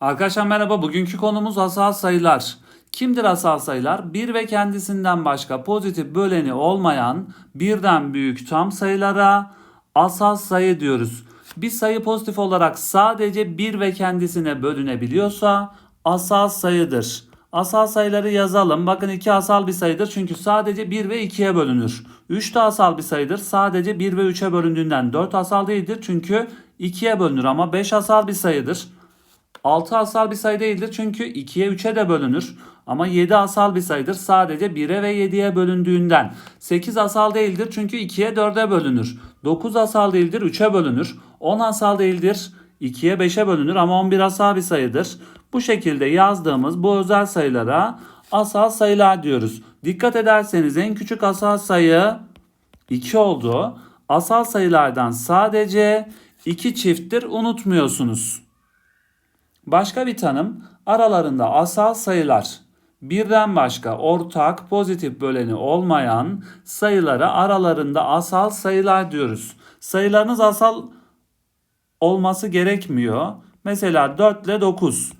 Arkadaşlar merhaba. Bugünkü konumuz asal sayılar. Kimdir asal sayılar? Bir ve kendisinden başka pozitif böleni olmayan birden büyük tam sayılara asal sayı diyoruz. Bir sayı pozitif olarak sadece bir ve kendisine bölünebiliyorsa asal sayıdır. Asal sayıları yazalım. Bakın 2 asal bir sayıdır çünkü sadece 1 ve 2'ye bölünür. 3 de asal bir sayıdır. Sadece 1 ve 3'e bölündüğünden 4 asal değildir çünkü 2'ye bölünür ama 5 asal bir sayıdır. 6 asal bir sayı değildir çünkü 2'ye 3'e de bölünür. Ama 7 asal bir sayıdır sadece 1'e ve 7'ye bölündüğünden. 8 asal değildir çünkü 2'ye 4'e bölünür. 9 asal değildir 3'e bölünür. 10 asal değildir 2'ye 5'e bölünür ama 11 asal bir sayıdır. Bu şekilde yazdığımız bu özel sayılara asal sayılar diyoruz. Dikkat ederseniz en küçük asal sayı 2 oldu. Asal sayılardan sadece 2 çifttir unutmuyorsunuz. Başka bir tanım aralarında asal sayılar. Birden başka ortak pozitif böleni olmayan sayılara aralarında asal sayılar diyoruz. Sayılarınız asal olması gerekmiyor. Mesela 4 ile 9.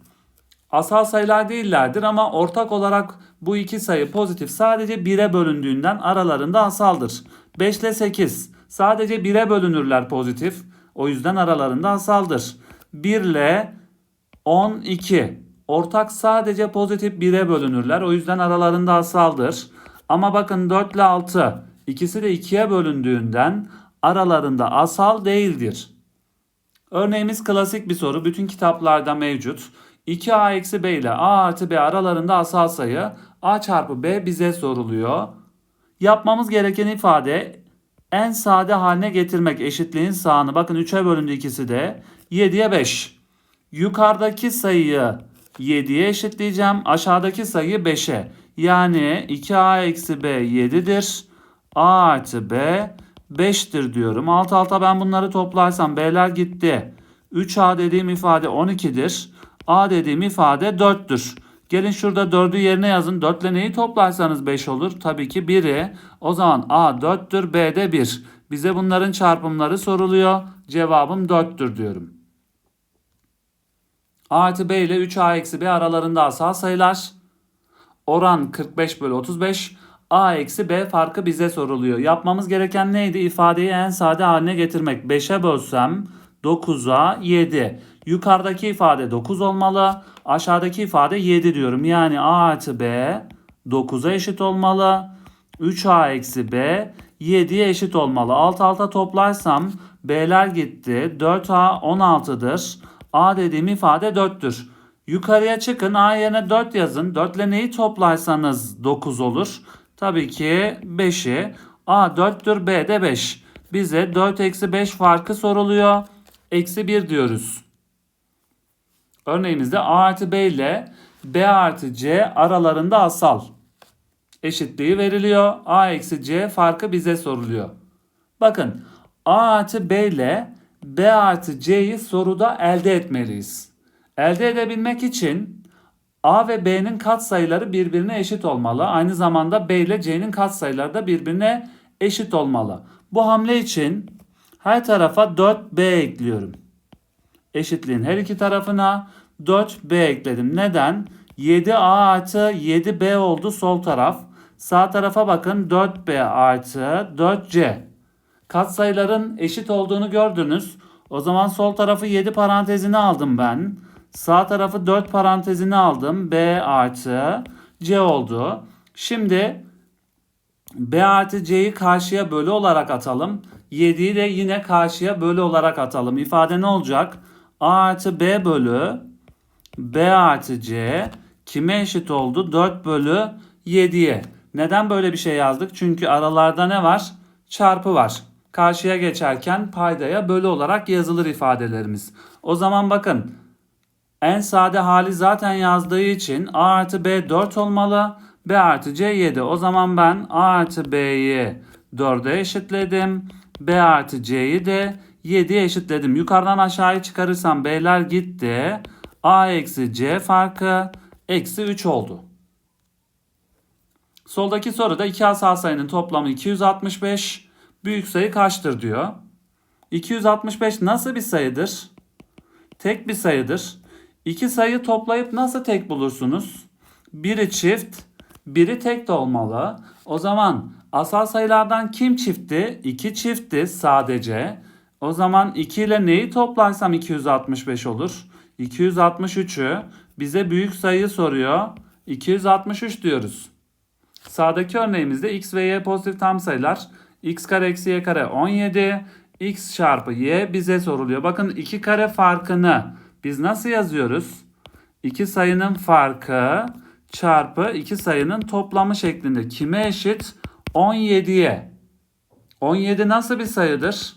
Asal sayılar değillerdir ama ortak olarak bu iki sayı pozitif sadece 1'e bölündüğünden aralarında asaldır. 5 ile 8 sadece 1'e bölünürler pozitif. O yüzden aralarında asaldır. 1 ile 12. Ortak sadece pozitif 1'e bölünürler. O yüzden aralarında asaldır. Ama bakın 4 ile 6 ikisi de 2'ye bölündüğünden aralarında asal değildir. Örneğimiz klasik bir soru. Bütün kitaplarda mevcut. 2a eksi b ile a artı b aralarında asal sayı a çarpı b bize soruluyor. Yapmamız gereken ifade en sade haline getirmek eşitliğin sağını. Bakın 3'e bölündü ikisi de. 7'ye 5. Yukarıdaki sayıyı 7'ye eşitleyeceğim. Aşağıdaki sayıyı 5'e. Yani 2a eksi b 7'dir. a artı b 5'tir diyorum. Alt alta ben bunları toplarsam b'ler gitti. 3a dediğim ifade 12'dir. a dediğim ifade 4'tür. Gelin şurada 4'ü yerine yazın. 4 ile neyi toplarsanız 5 olur? Tabii ki 1'i. O zaman a 4'tür b de 1. Bize bunların çarpımları soruluyor. Cevabım 4'tür diyorum. A artı B ile 3A eksi B aralarında asal sayılar. Oran 45 bölü 35. A eksi B farkı bize soruluyor. Yapmamız gereken neydi? İfadeyi en sade haline getirmek. 5'e bölsem 9'a 7. Yukarıdaki ifade 9 olmalı. Aşağıdaki ifade 7 diyorum. Yani A artı B 9'a eşit olmalı. 3A eksi B 7'ye eşit olmalı. Alt alta toplarsam B'ler gitti. 4A 16'dır. A dediğim ifade 4'tür. Yukarıya çıkın A yerine 4 yazın. 4 ile neyi toplarsanız 9 olur. Tabii ki 5'i. A 4'tür B de 5. Bize 4 eksi 5 farkı soruluyor. Eksi 1 diyoruz. Örneğimizde A artı B ile B artı C aralarında asal eşitliği veriliyor. A eksi C farkı bize soruluyor. Bakın A artı B ile B artı C'yi soruda elde etmeliyiz. Elde edebilmek için A ve B'nin katsayıları birbirine eşit olmalı. Aynı zamanda B ile C'nin katsayıları da birbirine eşit olmalı. Bu hamle için her tarafa 4B ekliyorum. Eşitliğin her iki tarafına 4B ekledim. Neden? 7A artı 7B oldu sol taraf. Sağ tarafa bakın 4B artı 4C. Katsayıların eşit olduğunu gördünüz. O zaman sol tarafı 7 parantezini aldım ben. Sağ tarafı 4 parantezini aldım. B artı C oldu. Şimdi B artı C'yi karşıya bölü olarak atalım. 7'yi de yine karşıya bölü olarak atalım. İfade ne olacak? A artı B bölü B artı C kime eşit oldu? 4 bölü 7'ye. Neden böyle bir şey yazdık? Çünkü aralarda ne var? Çarpı var. Karşıya geçerken paydaya bölü olarak yazılır ifadelerimiz. O zaman bakın en sade hali zaten yazdığı için A artı B 4 olmalı. B artı C 7. O zaman ben A artı B'yi 4'e eşitledim. B artı C'yi de 7'ye eşitledim. Yukarıdan aşağıya çıkarırsam B'ler gitti. A eksi C farkı eksi 3 oldu. Soldaki soruda iki asal sayının toplamı 265. Büyük sayı kaçtır diyor. 265 nasıl bir sayıdır? Tek bir sayıdır. İki sayı toplayıp nasıl tek bulursunuz? Biri çift, biri tek de olmalı. O zaman asal sayılardan kim çiftti? 2 çiftti sadece. O zaman 2 ile neyi toplarsam 265 olur. 263'ü bize büyük sayı soruyor. 263 diyoruz. Sağdaki örneğimizde x ve y pozitif tam sayılar. X kare eksi y kare 17. x çarpı y bize soruluyor. Bakın iki kare farkını biz nasıl yazıyoruz? İki sayının farkı çarpı iki sayının toplamı şeklinde. Kime eşit? 17'ye. 17 nasıl bir sayıdır?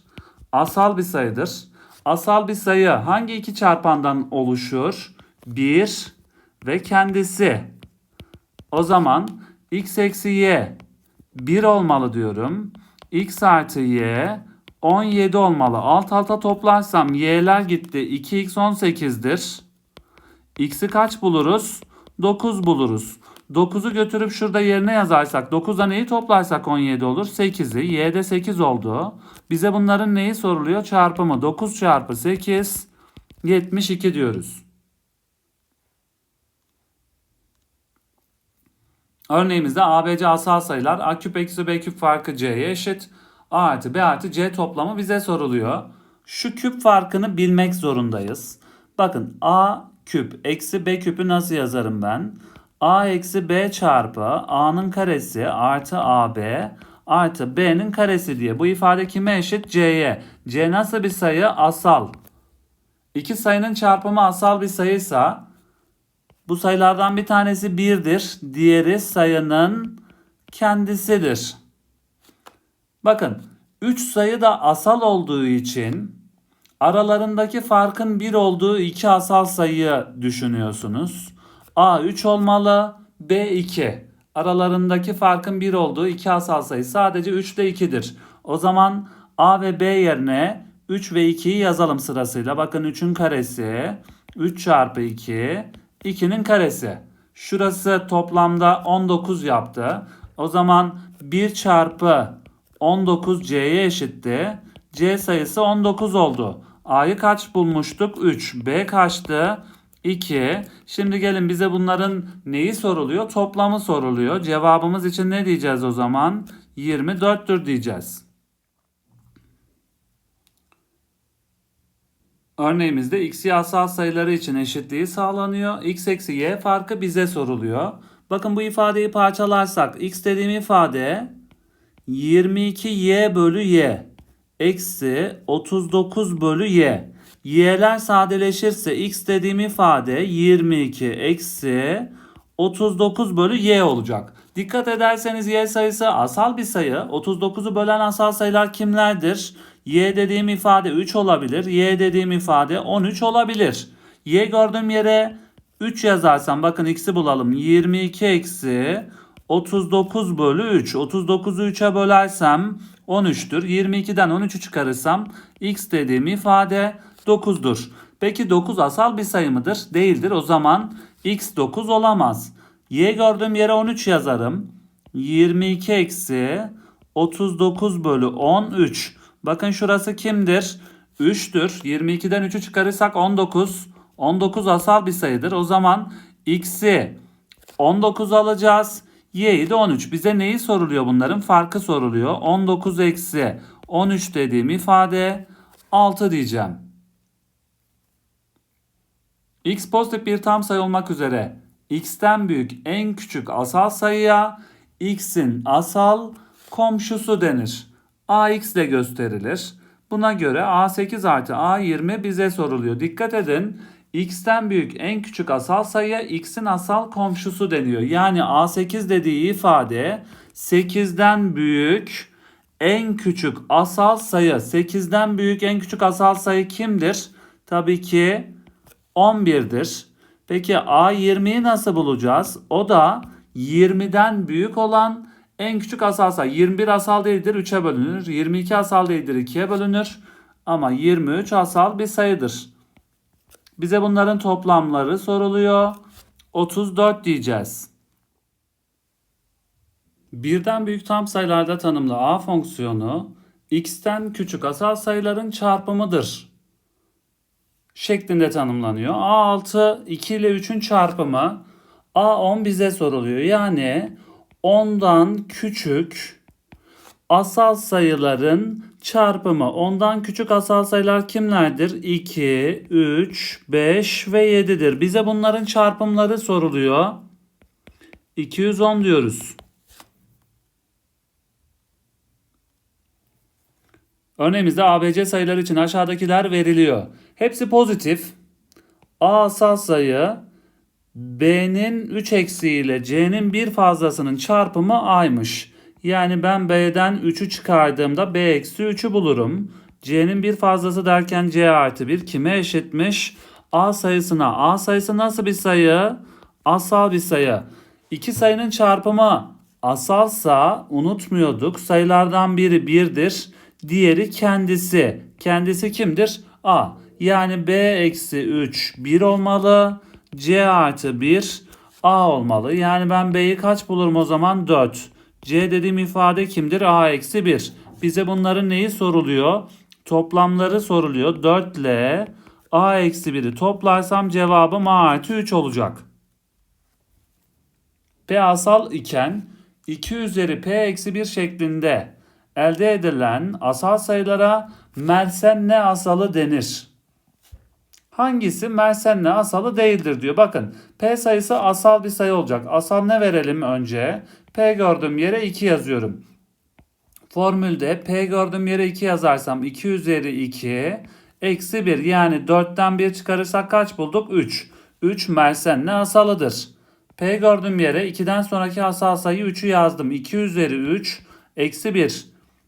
Asal bir sayıdır. Asal bir sayı hangi iki çarpandan oluşur? 1 ve kendisi. O zaman x eksi y 1 olmalı diyorum. X artı y 17 olmalı. Alt alta toplarsam y'ler gitti. 2x 18'dir. x'i kaç buluruz? 9 buluruz. 9'u götürüp şurada yerine yazarsak 9'da neyi toplarsak 17 olur? 8'i. Y'de 8 oldu. Bize bunların neyi soruluyor? Çarpımı. 9 çarpı 8 72 diyoruz. Örneğimizde ABC asal sayılar A küp eksi B küp farkı C'ye eşit. A artı B artı C toplamı bize soruluyor. Şu küp farkını bilmek zorundayız. Bakın A küp eksi B küpü nasıl yazarım ben? A eksi B çarpı A'nın karesi artı AB artı B'nin karesi diye. Bu ifade kime eşit? C'ye. C nasıl bir sayı? Asal. İki sayının çarpımı asal bir sayıysa bu sayılardan bir tanesi 1'dir. Diğeri sayının kendisidir. Bakın 3 sayı da asal olduğu için aralarındaki farkın 1 olduğu iki asal sayı düşünüyorsunuz. A 3 olmalı, B 2. Aralarındaki farkın 1 olduğu iki asal sayı sadece 3 ile 2'dir. O zaman A ve B yerine 3 ve 2'yi yazalım sırasıyla. Bakın 3'ün karesi 3 çarpı 2 2'nin karesi. Şurası toplamda 19 yaptı. O zaman 1 çarpı 19 C'ye eşitti. C sayısı 19 oldu. A'yı kaç bulmuştuk? 3. B kaçtı? 2. Şimdi gelin bize bunların neyi soruluyor? Toplamı soruluyor. Cevabımız için ne diyeceğiz o zaman? 24'tür diyeceğiz. Örneğimizde x y asal sayıları için eşitliği sağlanıyor. x eksi y farkı bize soruluyor. Bakın bu ifadeyi parçalarsak x dediğim ifade 22y bölü y eksi 39 bölü y. y'ler sadeleşirse x dediğim ifade 22 eksi 39 bölü y olacak. Dikkat ederseniz y sayısı asal bir sayı. 39'u bölen asal sayılar kimlerdir? Y dediğim ifade 3 olabilir. y dediğim ifade 13 olabilir. y gördüğüm yere 3 yazarsam bakın x'i bulalım. 22 eksi 39 bölü 3. 39'u 3'e bölersem 13'tür. 22'den 13'ü çıkarırsam x dediğim ifade 9'dur. Peki 9 asal bir sayı mıdır? Değildir. O zaman x 9 olamaz. Y gördüğüm yere 13 yazarım. 22 eksi 39 bölü 13. Bakın şurası kimdir? 3'tür. 22'den 3'ü çıkarırsak 19. 19 asal bir sayıdır. O zaman x'i 19 alacağız. Y'yi de 13. Bize neyi soruluyor bunların? Farkı soruluyor. 19 eksi 13 dediğim ifade 6 diyeceğim. X pozitif bir tam sayı olmak üzere x'ten büyük en küçük asal sayıya x'in asal komşusu denir. Ax ile gösterilir. Buna göre a8 artı a20 bize soruluyor. Dikkat edin x'ten büyük en küçük asal sayıya x'in asal komşusu deniyor. Yani a8 dediği ifade 8'den büyük en küçük asal sayı. 8'den büyük en küçük asal sayı kimdir? Tabii ki 11'dir. Peki A20'yi nasıl bulacağız? O da 20'den büyük olan en küçük asal sayı. 21 asal değildir 3'e bölünür. 22 asal değildir 2'ye bölünür. Ama 23 asal bir sayıdır. Bize bunların toplamları soruluyor. 34 diyeceğiz. Birden büyük tam sayılarda tanımlı a fonksiyonu x'ten küçük asal sayıların çarpımıdır. şeklinde tanımlanıyor. A6 2 ile 3'ün çarpımı A10 bize soruluyor. Yani 10'dan küçük asal sayıların çarpımı. Ondan küçük asal sayılar kimlerdir? 2, 3, 5 ve 7'dir. Bize bunların çarpımları soruluyor. 210 diyoruz. Örneğimizde ABC sayılar için aşağıdakiler veriliyor. Hepsi pozitif. A asal sayı B'nin 3 eksiğiyle C'nin bir fazlasının çarpımı A'ymış. Yani ben B'den 3'ü çıkardığımda B eksi 3'ü bulurum. C'nin bir fazlası derken C artı 1 kime eşitmiş? A sayısına. A sayısı nasıl bir sayı? Asal bir sayı. İki sayının çarpımı asalsa unutmuyorduk. Sayılardan biri 1'dir. Diğeri kendisi. Kendisi kimdir? A. Yani B eksi 3 1 olmalı. C artı 1 A olmalı. Yani ben B'yi kaç bulurum o zaman? 4. C dediğim ifade kimdir? A eksi 1. Bize bunların neyi soruluyor? Toplamları soruluyor. 4 ile A eksi 1'i toplarsam cevabım A artı 3 olacak. P asal iken 2 üzeri P eksi 1 şeklinde elde edilen asal sayılara Mersenle asalı denir. Hangisi Mersenle asalı değildir diyor. Bakın P sayısı asal bir sayı olacak. Asal ne verelim önce? P gördüğüm yere 2 yazıyorum. Formülde P gördüğüm yere 2 yazarsam 2 üzeri 2 eksi 1 yani 4'ten 1 çıkarırsak kaç bulduk? 3. 3 Mersenle asalıdır. P gördüğüm yere 2'den sonraki asal sayı 3'ü yazdım. 2 üzeri 3 eksi 1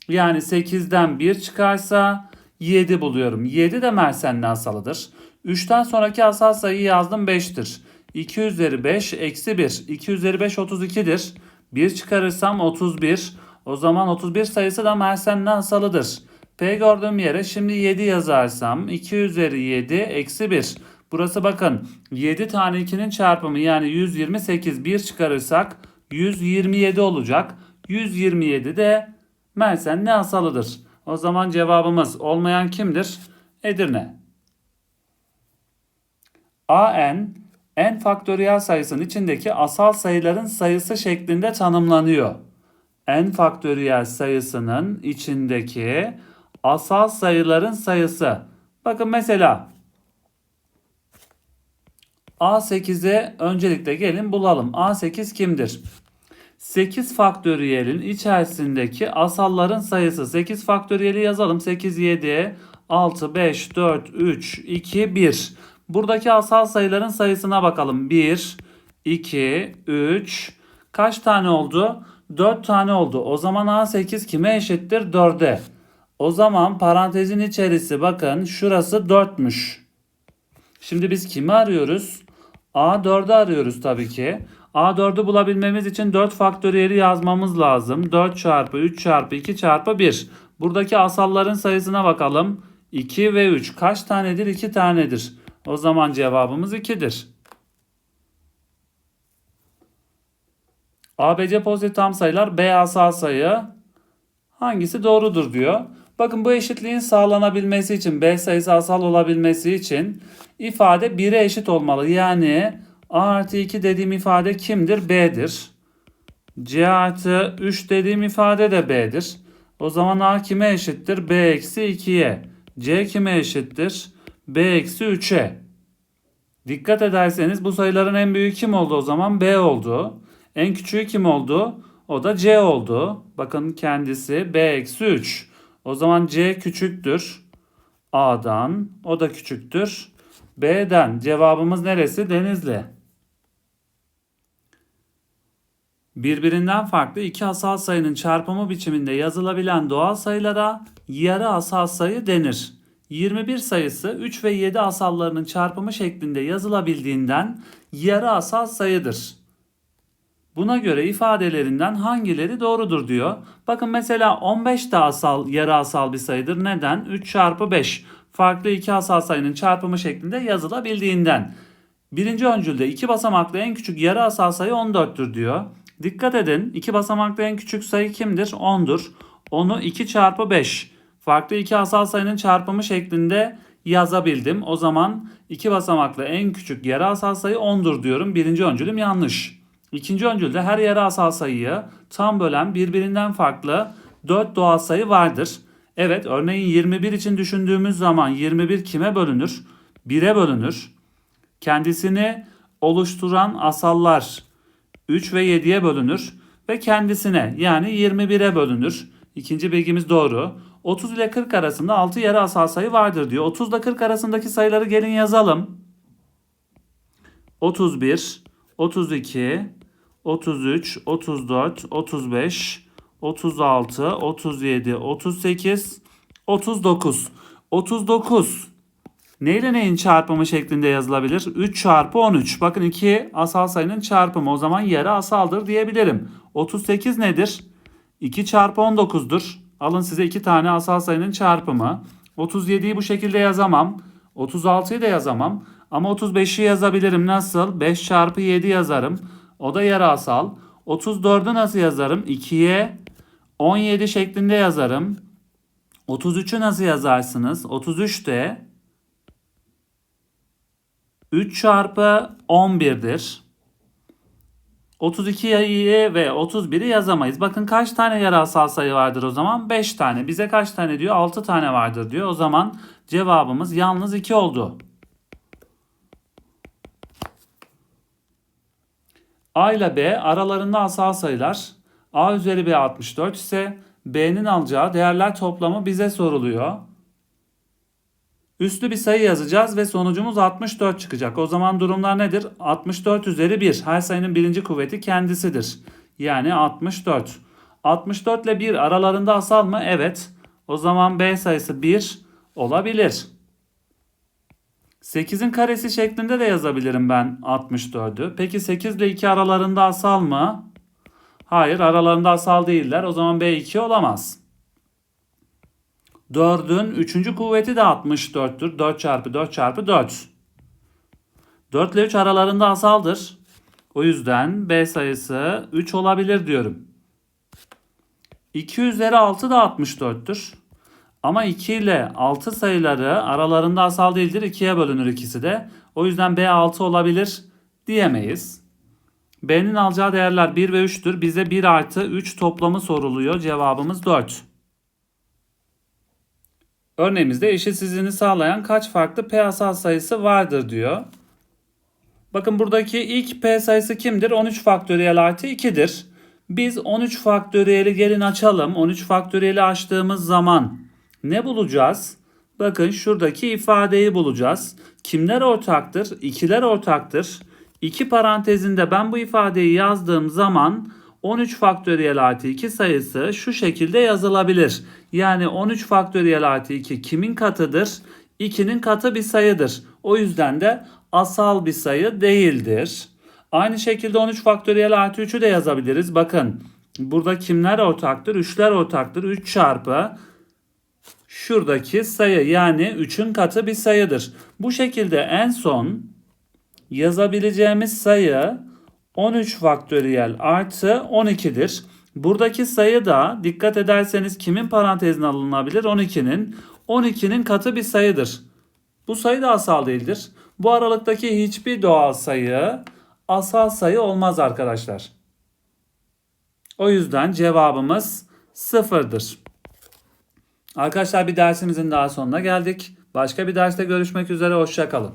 yani 8'den 1 çıkarsa 7 buluyorum. 7 de Mersen'le asalıdır. 3'ten sonraki asal sayıyı yazdım 5'tir. 2 üzeri 5 eksi 1. 2 üzeri 5 32'dir. 1 çıkarırsam 31. O zaman 31 sayısı da Mersen'le asalıdır. P gördüğüm yere şimdi 7 yazarsam 2 üzeri 7 eksi 1. Burası bakın 7 tane 2'nin çarpımı yani 128 1 çıkarırsak 127 olacak. 127 de Mersen ne asalıdır? O zaman cevabımız olmayan kimdir? Edirne. AN n faktöriyel sayısının içindeki asal sayıların sayısı şeklinde tanımlanıyor. n faktöriyel sayısının içindeki asal sayıların sayısı. Bakın mesela A8'e öncelikle gelin bulalım. A8 kimdir? 8 faktöriyelin içerisindeki asalların sayısı. 8 faktöriyeli yazalım. 8, 7, 6, 5, 4, 3, 2, 1. Buradaki asal sayıların sayısına bakalım. 1, 2, 3. Kaç tane oldu? 4 tane oldu. O zaman A8 kime eşittir? 4'e. O zaman parantezin içerisi bakın şurası 4'müş. Şimdi biz kimi arıyoruz? A4'ü arıyoruz tabii ki. A4'ü bulabilmemiz için 4 faktöriyeli yazmamız lazım. 4 çarpı 3 çarpı 2 çarpı 1. Buradaki asalların sayısına bakalım. 2 ve 3 kaç tanedir? 2 tanedir. O zaman cevabımız 2'dir. ABC pozitif tam sayılar B asal sayı hangisi doğrudur diyor. Bakın bu eşitliğin sağlanabilmesi için B sayısı asal olabilmesi için ifade 1'e eşit olmalı. Yani A artı 2 dediğim ifade kimdir? B'dir. C artı 3 dediğim ifade de B'dir. O zaman A kime eşittir? B eksi 2'ye. C kime eşittir? B eksi 3'e. Dikkat ederseniz bu sayıların en büyüğü kim oldu o zaman? B oldu. En küçüğü kim oldu? O da C oldu. Bakın kendisi B eksi 3. O zaman C küçüktür. A'dan. O da küçüktür. B'den. Cevabımız neresi? Denizli. Birbirinden farklı iki asal sayının çarpımı biçiminde yazılabilen doğal sayılara yarı asal sayı denir. 21 sayısı 3 ve 7 asallarının çarpımı şeklinde yazılabildiğinden yarı asal sayıdır. Buna göre ifadelerinden hangileri doğrudur diyor. Bakın mesela 15 de asal, yarı asal bir sayıdır. Neden? 3 çarpı 5 farklı iki asal sayının çarpımı şeklinde yazılabildiğinden. Birinci öncülde iki basamaklı en küçük yarı asal sayı 14'tür diyor. Dikkat edin iki basamaklı en küçük sayı kimdir? 10'dur. Onu 2 çarpı 5 farklı iki asal sayının çarpımı şeklinde yazabildim. O zaman iki basamaklı en küçük yarı asal sayı 10'dur diyorum. Birinci öncülüm yanlış. İkinci öncülde her yarı asal sayıyı tam bölen birbirinden farklı 4 doğal sayı vardır. Evet örneğin 21 için düşündüğümüz zaman 21 kime bölünür? 1'e bölünür. Kendisini oluşturan asallar 3 ve 7'ye bölünür ve kendisine yani 21'e bölünür. İkinci bilgimiz doğru. 30 ile 40 arasında 6 yarı asal sayı vardır diyor. 30 ile 40 arasındaki sayıları gelin yazalım. 31, 32, 33, 34, 35, 36, 37, 38, 39. 39 neyle neyin çarpımı şeklinde yazılabilir? 3 çarpı 13. Bakın 2 asal sayının çarpımı. O zaman yarı asaldır diyebilirim. 38 nedir? 2 çarpı 19'dur. Alın size 2 tane asal sayının çarpımı. 37'yi bu şekilde yazamam. 36'yı da yazamam. Ama 35'i yazabilirim. Nasıl? 5 çarpı 7 yazarım. O da yarı asal. 34'ü nasıl yazarım? 2'ye 17 şeklinde yazarım. 33'ü nasıl yazarsınız? 33 de 3 çarpı 11'dir. 32'yi ve 31'i yazamayız. Bakın kaç tane yarı sayı vardır o zaman? 5 tane. Bize kaç tane diyor? 6 tane vardır diyor. O zaman cevabımız yalnız 2 oldu. A ile B aralarında asal sayılar. A üzeri B 64 ise B'nin alacağı değerler toplamı bize soruluyor. Üslü bir sayı yazacağız ve sonucumuz 64 çıkacak. O zaman durumlar nedir? 64 üzeri 1. Her sayının birinci kuvveti kendisidir. Yani 64. 64 ile 1 aralarında asal mı? Evet. O zaman B sayısı 1 olabilir. 8'in karesi şeklinde de yazabilirim ben 64'ü. Peki 8 ile 2 aralarında asal mı? Hayır aralarında asal değiller. O zaman B 2 olamaz. 4'ün 3. kuvveti de 64'tür. 4 çarpı 4 çarpı 4. 4 ile 3 aralarında asaldır. O yüzden B sayısı 3 olabilir diyorum. 2 üzeri 6 da 64'tür. Ama 2 ile 6 sayıları aralarında asal değildir. 2'ye bölünür ikisi de. O yüzden B 6 olabilir diyemeyiz. B'nin alacağı değerler 1 ve 3'tür. Bize 1 artı 3 toplamı soruluyor. Cevabımız 4. Örneğimizde eşitsizliğini sağlayan kaç farklı P sayısı vardır diyor. Bakın buradaki ilk P sayısı kimdir? 13 faktöriyel artı 2'dir. Biz 13 faktöriyeli gelin açalım. 13 faktöriyeli açtığımız zaman ne bulacağız? Bakın şuradaki ifadeyi bulacağız. Kimler ortaktır? İkiler ortaktır. İki parantezinde ben bu ifadeyi yazdığım zaman 13 faktöriyel artı 2 sayısı şu şekilde yazılabilir. Yani 13 faktöriyel artı 2 kimin katıdır? 2'nin katı bir sayıdır. O yüzden de asal bir sayı değildir. Aynı şekilde 13 faktöriyel artı 3'ü de yazabiliriz. Bakın burada kimler ortaktır? 3'ler ortaktır. 3 çarpı şuradaki sayı yani 3'ün katı bir sayıdır. Bu şekilde en son yazabileceğimiz sayı 13 faktöriyel artı 12'dir. Buradaki sayı da dikkat ederseniz kimin parantezine alınabilir? 12'nin. 12'nin katı bir sayıdır. Bu sayı da asal değildir. Bu aralıktaki hiçbir doğal sayı asal sayı olmaz arkadaşlar. O yüzden cevabımız sıfırdır. Arkadaşlar bir dersimizin daha sonuna geldik. Başka bir derste görüşmek üzere. Hoşçakalın.